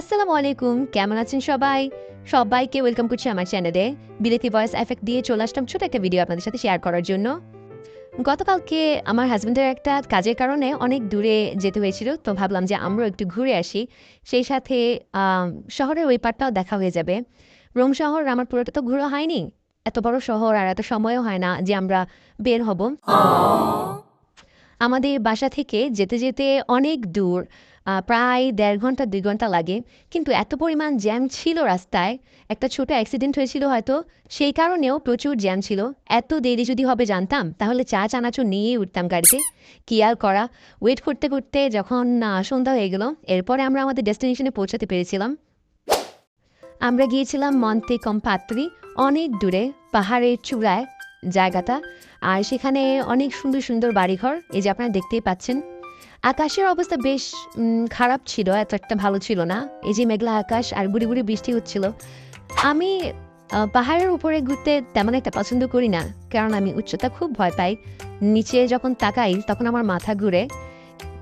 আসসালামু আলাইকুম, কেমন আছেন সবাই? সবাইকে ওয়েলকাম করছি আমার চ্যানেলে বিলেতি ভয়েস এফেক্ট দিয়ে চলে আসলাম ছোট একটা ভিডিও আপনাদের সাথে শেয়ার করার জন্য। গতকালকে আমার হাজব্যান্ডের একটা কাজের কারণে অনেক দূরে যেতে হয়েছিল, তো ভাবলাম যে আমরাও একটু ঘুরে আসি। সেই সাথে শহরের ওই পার্টটাও দেখা হয়ে যাবে। রোম শহর আমার পুরোটা তো ঘুরে হয়নি। এত বড় শহর আর এত সময়ও হয় না যে আমরা বের হব। আমাদের বাসা থেকে যেতে যেতে অনেক দূর প্রায় দেড় ঘণ্টা, দুই ঘণ্টা লাগে। কিন্তু এত পরিমাণ জ্যাম ছিল রাস্তায়, একটা ছোট অ্যাক্সিডেন্ট হয়েছিল হয়তো, সেই কারণেও প্রচুর জ্যাম ছিল। এত দেরি যদি হবে জানতাম, তাহলে চা চানাচুর নিয়েই উঠতাম গাড়িতে। কি আর করা? ওয়েট করতে করতে যখন সন্ধ্যা হয়ে গেল, এরপরে আমরা আমাদের ডেস্টিনেশনে পৌঁছাতে পেরেছিলাম। আমরা গিয়েছিলাম মন্তে কম্পাত্রি অনেক দূরে, পাহাড়ের চূড়ায়। জায়গাটা। আর সেখানে অনেক সুন্দর সুন্দর বাড়িঘর। এই যে আপনারা দেখতেই পাচ্ছেন। আকাশের অবস্থা বেশ খারাপ ছিল, এত একটা ভালো ছিল না। এই যে মেঘলা আকাশ আর গুড়ি গুড়ি বৃষ্টি হচ্ছিল। আমি পাহাড়ের উপরে ঘুরতে তেমন একটা পছন্দ করি না, কারণ আমি উচ্চতা খুব ভয় পাই। নিচে যখন তাকাই, তখন আমার মাথা ঘুরে।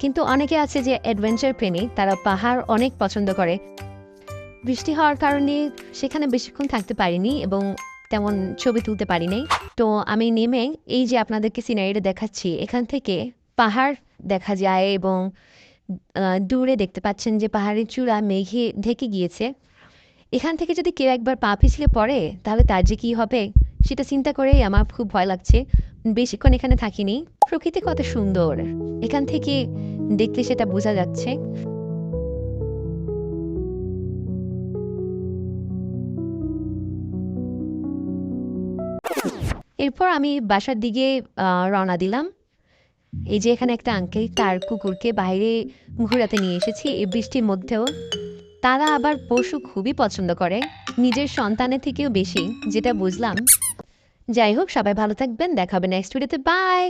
কিন্তু অনেকে আছে যে অ্যাডভেঞ্চার প্রেমী, তারা পাহাড় অনেক পছন্দ করে। বৃষ্টি হওয়ার কারণে সেখানে বেশিক্ষণ থাকতে পারিনি এবং তেমন ছবি তুলতে পারি পারিনি তো আমি নেমে এই যে আপনাদেরকে সিনারিটা দেখাচ্ছি, এখান থেকে পাহাড় দেখা যায় এবং দূরে দেখতে পাচ্ছেন যে পাহাড়ের চূড়া মেঘে ঢেকে গিয়েছে। এখান থেকে যদি কেউ একবার পা পিছলে পড়ে, তাহলে তার যে কী হবে সেটা চিন্তা করেই আমার খুব ভয় লাগছে। বেশিক্ষণ এখানে থাকিনি। প্রকৃতি কত সুন্দর। এখান থেকে দেখলে সেটা বোঝা যাচ্ছে। এরপর আমি বাসার দিকে রওনা দিলাম। এই যে এখানে একটা আঙ্কেল তার কুকুরকে বাইরে ঘোরাতে নিয়ে এসেছি। এই বৃষ্টির মধ্যেও তারা আবার পশু খুবই পছন্দ করে, নিজের সন্তানের থেকেও বেশি, যেটা বুঝলাম। যাই হোক, সবাই ভালো থাকবেন দেখাবে নেক্সট ভিডিওতে বাই